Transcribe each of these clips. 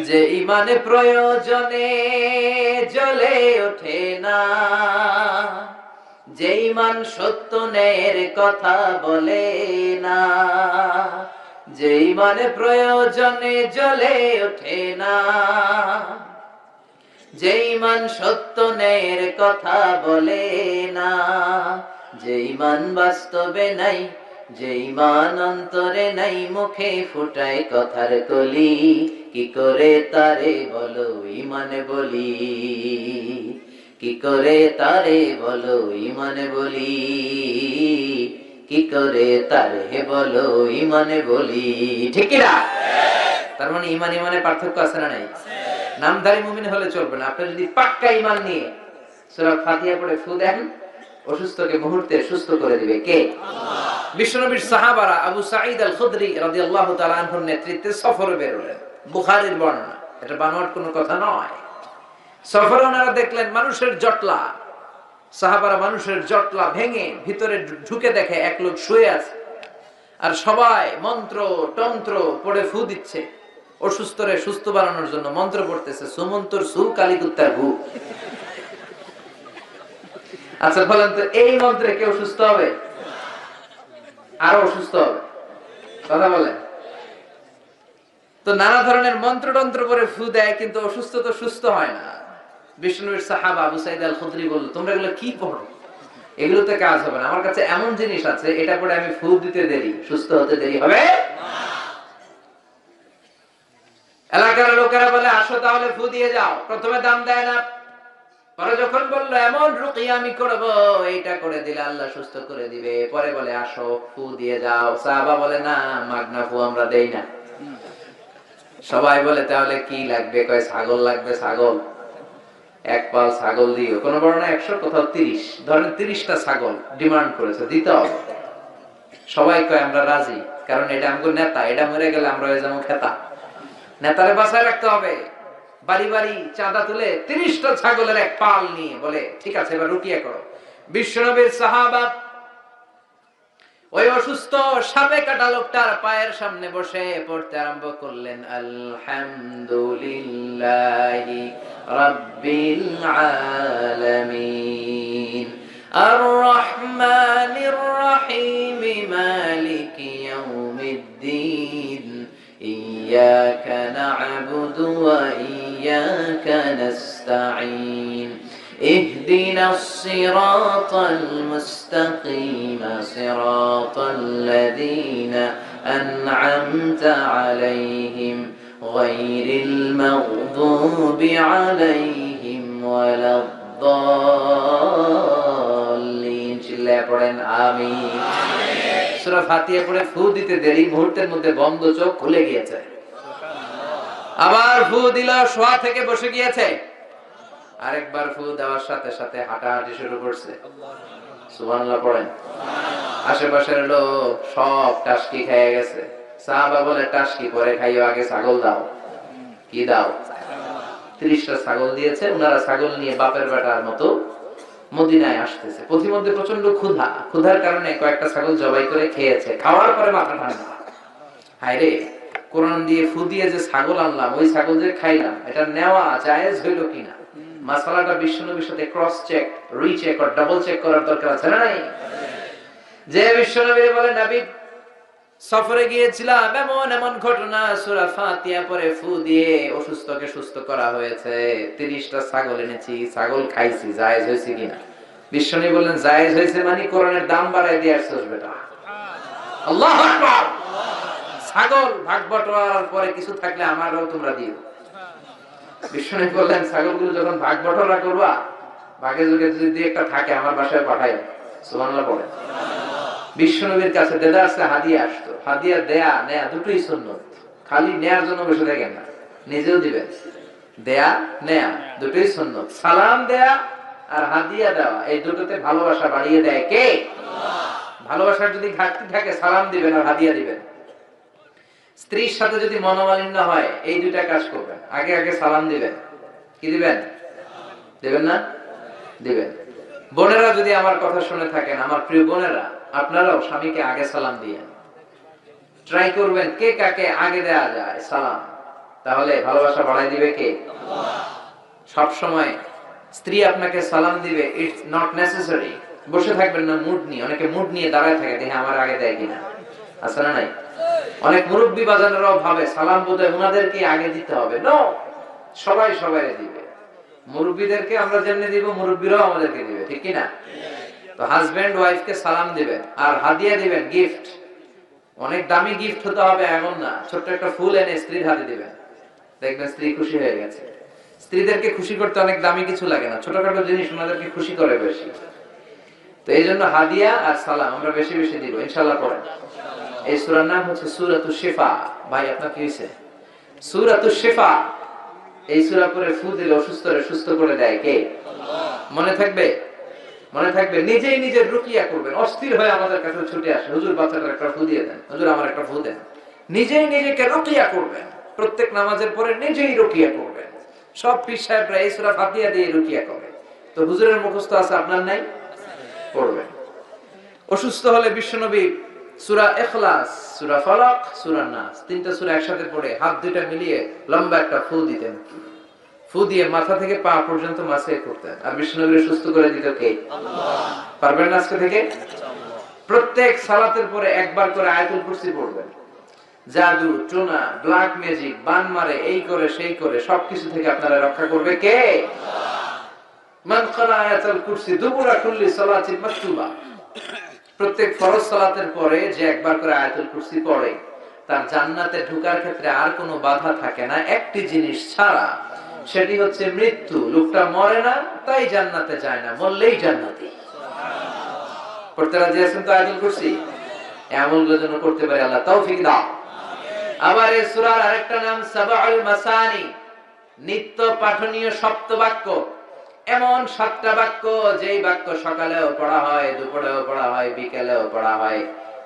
যে ইমানে প্রয়োজনে জ্বলে ওঠে না। যে ইমান সত্য ন্যায়ের কথা বলে না। যে ইমানে প্রয়োজনে জ্বলে ওঠে না। যে ইমান সত্য ন্যায়ের কথা বলে না। যে ইমান বাস্তবে নাই, যে ইমান অন্তরে নাই, মুখে ফুটায় কথার কলি। কি করে তারে বলো ইমানে বলি? কি করে তারে বলো ইমানে বলি? কি করে তারে বলো ইমানে বলি? ঠিক না? তার মানে ইমান ইমানে পার্থক্য আছে না নাই? নামধারী মুমিন হলে চলবে না। আপনি যদি পাক্কা ইমান নিয়ে সূরা ফাতিহা পড়ে ফু দেন, অসুস্থকে মুহূর্তে সুস্থ করে দিবে কে? বিশ্বনবীর সাহাবারা আবু সাঈদ আল খুদরি রাদিয়াল্লাহু তাআলা আনহুর নেতৃত্বে সফরে বেরোলেন বুখারীর বর্ণনা। এটা বানোয়াট কোনো কথা নয়। সফরে ওনারা দেখলেন মানুষের জটলা। সাহাবারা মানুষের জটলা ভেঙে ভিতরে ঢুকে দেখে এক লোক শুয়ে আছে। আর সবাই মন্ত্র তন্ত্র পড়ে ফু দিচ্ছে। অসুস্থরে সুস্থ বানানোর জন্য মন্ত্র পড়তেছে, সুমন্তর সু কালিকুত্তার ভু। আচ্ছা বলেন তো, এই মন্ত্রে কেউ সুস্থ হবে? আরও অসুস্থ হবে। কথা বলেন। তো নানা ধরনের মন্ত্র তন্ত্র করে ফু দেয়, কিন্তু অসুস্থ তো সুস্থ হয় না। বিষ্ণুবীর সাহাবা আবু সাইদ আল খুদরি বলল, তোমরা এগুলো কি পড়ো? এগুলোতে কাজ হবে না। আমার কাছে এমন জিনিস আছে, এটা পরে আমি ফু দিতে দেরি, সুস্থ হতে দেরি হবে এলাকার লোকেরা বলে, আসো তাহলে ফু দিয়ে যাও। প্রথমে দাম দেয় না। পরে যখন বলল, এমন রুকি আমি করব, এইটা করে দিলে আল্লাহ সুস্থ করে দিবে। পরে বলে, আসো, ফু দিয়ে যাও। সাহাবা বলে, না, মাগনা ফু আমরা দেই না। সবাই বলে, তাহলে কি লাগবে? কয়, ছাগল লাগবে, ছাগল। এক পাল ছাগল দিও। কোন বর্ণনা একশো কোথাও তিরিশ। ধরেন তিরিশটা ছাগল ডিমান্ড করেছে, দিতে হবে। সবাই কয়, আমরা রাজি। কারণ এটা আমাকে নেতা, এটা মরে গেলে আমরা হয়ে যাব খেতা। নেতারে বাসায় রাখতে হবে। বাড়ি বাড়ি চাঁদা তুলে তিরিশটা ছাগলের এক পাল নিয়ে বলে, ঠিক আছে, এবার রুকিয়া করো। বিশ্বনবীর সাহাবা ওই অসুস্থ সাপে কাটা লোকটার পায়ের সামনে বসে পড়তে আরম্ভ করলেন আলহামদুলিল্লাহ রাব্বিল الصراط المستقيم صراط الذين أنعمت عليهم غير المغضوب عليهم ولا الضالين চিল্লায় পড়েন আমিন সূরা ফাতিহা পড়ে ফু দিতে দেরি মুহূর্তের মধ্যে বন্ধ চোখ খুলে গিয়েছে আবার ফু দিল শোয়া থেকে বসে গিয়েছে আরেকবার ফু দেওয়ার সাথে সাথে হাঁটাহাঁটি শুরু করছে। পড়েন। আশেপাশের লোক সব টাসকি খেয়ে গেছে। সাহাবা বলে টাসকি পরে খাইও আগে ছাগল দাও। কি দাও? ত্রিশটা ছাগল দিয়েছে। ওনারা ছাগল নিয়ে বাপের বেটার মতো মদিনায় আসতেছে। পথিমধ্যে প্রচণ্ড ক্ষুধা। ক্ষুধার কারণে কয়েকটা ছাগল জবাই করে খেয়েছে। খাওয়ার পরে মাথা ঠান্ডা। হায় রে! কোরআন দিয়ে ফু দিয়ে যে ছাগল আনলাম ওই ছাগল যে খাইলাম। এটা নেওয়া জায়েজ হইল কিনা? মাসালাটা বিশ্বনবীর সাথে ক্রস চেক রিচেক আর ডাবল চেক করার দরকার আছে না নাই? যে বিশ্বনবী বলে, নবী, সফরে গিয়েছিলাম, এমন এমন ঘটনা, সূরা ফাতিহা পরে ফু দিয়ে অসুস্থকে সুস্থ করা হয়েছে। 30টা ছাগল এনেছি, ছাগল খাইছি, জায়েজ হয়েছে কিনা? বিশ্বনী বললেন, জায়েজ হয়েছে মানে কোরআনের দাম বাড়ায় দিয়ে আসছস বেটা। আল্লাহু ছাগল ভাগ বটোয়ারার পরে কিছু থাকলে আমারও তোমরা দিও। বিশ্বনী বললেন ছাগলগুলো যখন ভাগ বটোয়ারা করবা ভাগে যুগে যদি একটা থাকে, আমার বাসায় পাঠাই সুবহানাল্লাহ বলে। বিশ্বনবীর কাছে দেদারসে হাদিয়া আসতো। হাদিয়া দেয়া, নেয়া দুটোই সুন্নত। খালি নেয়ার জন্য বসে থাকেন না, নিজেও দিবেন। দেয়া, নেয়া, দুটোই সুন্নত। সালাম দেয়া আর হাদিয়া দেওয়া, এই দুটোতে ভালোবাসা বাড়িয়ে দেয় কে? ভালোবাসার যদি ঘাটতি থাকে, সালাম দিবেন আর হাদিয়া দিবেন। স্ত্রীর সাথে যদি মনোমালিন্য হয়, এই দুইটা কাজ করবেন। আগে আগে সালাম দিবেন। কি দিবেন? দিবেন না? দিবেন। বোনেরা যদি আমার কথা শুনে থাকেন, আমার প্রিয় বোনেরা, আপনারাও স্বামীকে আগে সালাম দিয়েন। ট্রাই করবেন কে কাকে আগে দেয়া যায়, সালাম। তাহলে ভালোবাসা বাড়াই দিবে কে? সব সময় স্ত্রী আপনাকে সালাম দিবে ইটস নট নেসেসারি বসে থাকবেন না মুড নিয়ে। অনেকে মুড নিয়ে দাঁড়ায় থাকে দেখে আমার আগে দেয় কিনা? না নাই? অনেক মুরব্বী বাজানেরাও ভাবে, সালাম বোধহয় ওনাদেরকে আগে দিতে হবে। নো সবাই সবাই দিবে। মুরব্বীদেরকে আমরা যেমনি দিব, মুরব্বীরাও আমাদেরকে দিবে, ঠিক না তো হাজবেন্ড ওয়াইফকে সালাম দিবেন, আর হাদিয়া দিবেন গিফট অনেক দামি গিফট হতে হবে এমন না, ছোট্ট একটা ফুল এনে স্ত্রীর হাতে দিবেন। দেখবেন স্ত্রী খুশি হয়ে গেছে। স্ত্রীদেরকে খুশি করতে অনেক দামি কিছু লাগে না, ছোটখাটো জিনিস ওনাদেরকে খুশি করে বেশি। তো এই জন্য হাদিয়া আর সালাম আমরা বেশি বেশি দিব ইনশাল্লাহ পড়েন এই সূরার নাম হচ্ছে সূরাতু শেফা। ভাই, আপনার কি হয়েছে? সূরাতু শেফা, এই সুরা পরে ফু দিলে অসুস্থরে সুস্থ করে দেয় কে? মনে থাকবে? মনে থাকবে। নিজেই নিজের রুকিয়া করবেন। অস্থির হয়ে আমাদের কাছে ছুটে আসে। হুজুর, বাচ্চাটার একটা ফু দিয়ে দেন। হুজুর, আমার একটা ফু দেন। নিজেই নিজেকে রুকিয়া করবেন। প্রত্যেক নামাজের পরে নিজেই রুকিয়া করবেন। সব পীর সাহেবরা এই সূরা ফাতিহা দিয়ে রুকিয়া করে তো হুজুরের মুখস্থ আছে আপনার নাই? পড়বেন অসুস্থ হলে বিশ্বনবী প্রত্যেক সালাতের পরে একবার করে আয়াতুল কুরসি পড়বেন। জাদু টোনা ব্ল্যাক ম্যাজিক বান মারে, এই করে, সেই করে, সবকিছু থেকে আপনারা রক্ষা করবে কে? মান করা আয়াতুল কুরসি দুবুরা কুল্লি সালাতিন মাকতুবা। প্রত্যেক ফরজ সালাতের পরে যে একবার করে আয়াতুল কুরসি পড়ে, তার জান্নাতে ঢুকার ক্ষেত্রে আর কোনো বাধা থাকে না। একটি জিনিস ছাড়া, সেটি হচ্ছে মৃত্যু। লোকটা মরে না, তাই জান্নাতে যায় না, মরলেই জান্নাতি। পড়তে রাজি আছেন তো আয়াতুল কুরসি? এমনগুলো যেন করতে পারে আল্লাহ, তৌফিক দাও। আবার এই সূরার আরেকটা নাম, সাবাউল মাসানি, নিত্য পাঠনীয় সপ্ত বাক্য এমন সাতটা বাক্য, যেই বাক্য সকালেও পড়া হয়, দুপুরেও পড়া হয়, বিকেলেও পড়া হয়।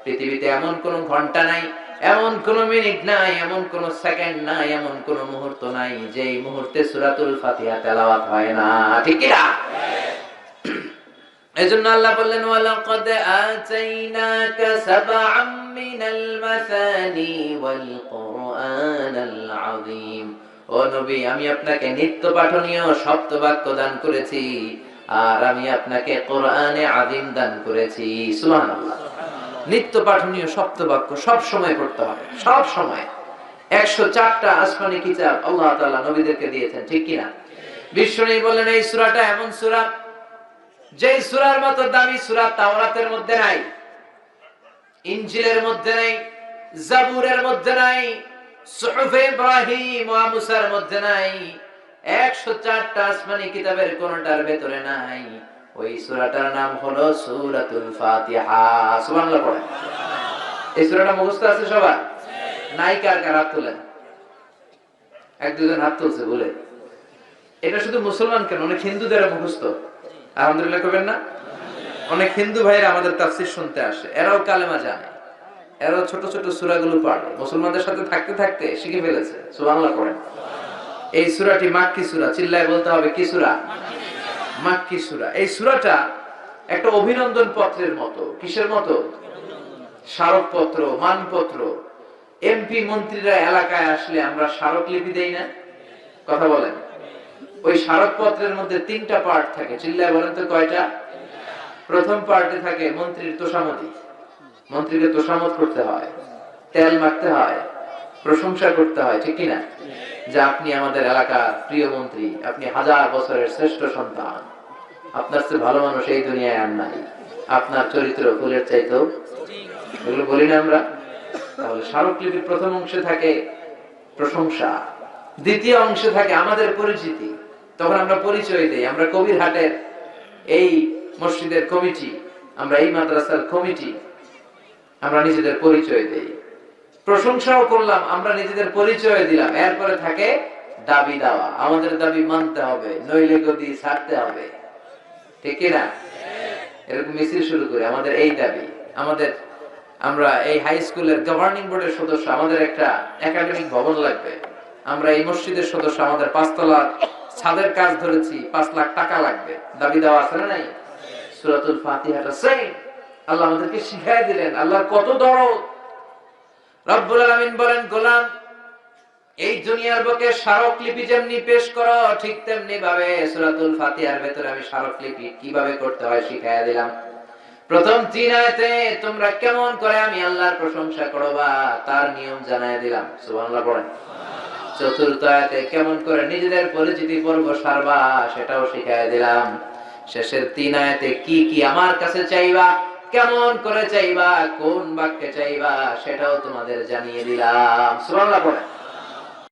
পৃথিবীতে এমন কোন ঘণ্টা নাই, এমন কোন মিনিট নাই, এমন কোন সেকেন্ড নাই, এমন কোন মুহূর্ত নাই, যেই মুহূর্তে সূরাতুল ফাতিহা তেলাওয়াত হয় না। ঠিক না? এজন্য আল্লাহ বললেন, ওয়ালাকাদ আতাইনাকা সাবআম মিনাল মাসানি ওয়াল কুরআনাল আযীম। ও নবী, আমি আপনাকে নিত্য পাঠনীয় সপ্ত বাক্য দান করেছি, আর আমি আপনাকে কোরআনে আযীম দান করেছি। সুবহানাল্লাহ। নিত্য পাঠনীয় সপ্ত বাক্য সব সময় পড়তে হবে, সব সময়। একশো চারটা আসমানি কিতাব আল্লাহ তাআলা নবীদেরকে দিয়েছেন, ঠিক কিনা? বিশ্ব বিশ্বনী বললেন, এই সুরাটা এমন সুরা যে সুরার মতো দামি সুরা তাওরাতের মধ্যে নাই, ইনজিলের মধ্যে নাই, জাবুরের মধ্যে নাই সুহুফে ইব্রাহিম মুসার মধ্যে নাই। 104টা আসমানি কিতাবের কোনটার নাই। ওই সূরাটার নাম হলো সূরাতুল ফাতিহা। সুবহানাল্লাহ পড়েন। এই সূরাটা মুখস্থ আছে সবার? নাই কার কার হাত তোলেন? এক দুজন হাত তুলছে, বলে। এটা শুধু মুসলমান কেন? অনেক হিন্দুদের মুখস্থ। আলহামদুলিল্লাহ করবেন না? অনেক হিন্দু ভাইরা আমাদের তাফসির শুনতে আসে। এরাও কালেমা জানে। এরাও ছোট ছোট সূরাগুলো পড়ে মুসলমানদের সাথে থাকতে থাকতে শিখে ফেলেছে। সুবহানাল্লাহ করেন এই সূরাটি মাক্কি সূরা। চিল্লায় বলতে হবে কি সূরা? মাক্কি সূরা। এই সূরাটা একটা অভিনন্দন পত্রের মতো। কিসের মতো? স্মারকপত্র, মানপত্র। এমপি মন্ত্রীরা এলাকায় আসলে আমরা স্মারকলিপি দেই না। কথা বলেন। ওই স্মারকপত্রের মধ্যে তিনটা পার্ট থাকে। চিল্লায় বলেন তো কয়টা? প্রথম পার্টে থাকে মন্ত্রীর তোষামতি। মন্ত্রীকে তোষামত করতে হয়, তেল মারতে হয়, প্রশংসা করতে হয়, ঠিক কিনা? যে আপনি আমাদের এলাকার প্রিয় মন্ত্রী, আপনি হাজার বছরের শ্রেষ্ঠ সন্তান। আপনার চেয়ে ভালো মানুষ এই দুনিয়ায় আর নাই। আপনার চরিত্র ফুলের চাইতেও। এগুলো বলি না আমরা। তাহলে স্মারকলিপির প্রথম অংশে থাকে প্রশংসা। দ্বিতীয় অংশে থাকে আমাদের পরিচিতি। তখন আমরা পরিচয় দিই। আমরা কবির হাটের এই মসজিদের কমিটি, আমরা এই মাদ্রাসার কমিটি। আমরা নিজেদের পরিচয় দেই। প্রশংসাও করলাম, আমরা নিজেদের পরিচয় দিলাম। এরপরে থাকে দাবি দেওয়া। আমাদের দাবি মানতে হবে, নইলে গদি ছাড়তে হবে। ঠিক না? এরকম মিছিল শুরু করি। আমাদের এই দাবি, আমাদের, আমরা এই হাই স্কুলের গভর্নিং বোর্ডের সদস্য, আমাদের একটা একাডেমিক ভবন লাগবে। আমরা এই মসজিদের সদস্য, আমাদের পাঁচতলা ছাদের কাজ ধরেছি, পাঁচ লাখ টাকা লাগবে। দাবি দেওয়া আছে না নাই? সুরাতুল ফাতিহাটা সেম আল্লাহ আমাদেরকে শিখাই দিলেন। আল্লাহর কত দরদ। রব্বুল আলামিন বলেন, গোলাম, এই দুনিয়ার বুকে স্মারকলিপি যেমনি পেশ করো, ঠিক তেমনি ভাবে সূরাতুল ফাতিহার ভেতরে আমি স্মারকলিপি কীভাবে করতে হয় শিখাইয়া দিলাম। প্রথম তিন আয়াতে তোমরা কেমন করে আমি আল্লাহর প্রশংসা করো বা তার নিয়ম জানাই দিলাম। সুবহানাল্লাহ পড়েন। চতুর্থ আয়াতে কেমন করে নিজেদের পরিচিতি পর্ব সারবা, সেটাও শিখাই দিলাম। শেষের তিন আয়াতে কি কি আমার কাছে চাইবা কেমন করে চাইবা কোন বাক্যে চাইবা সেটাও তোমাদের জানিয়ে দিলাম। সুবহানাল্লাহ পড়েন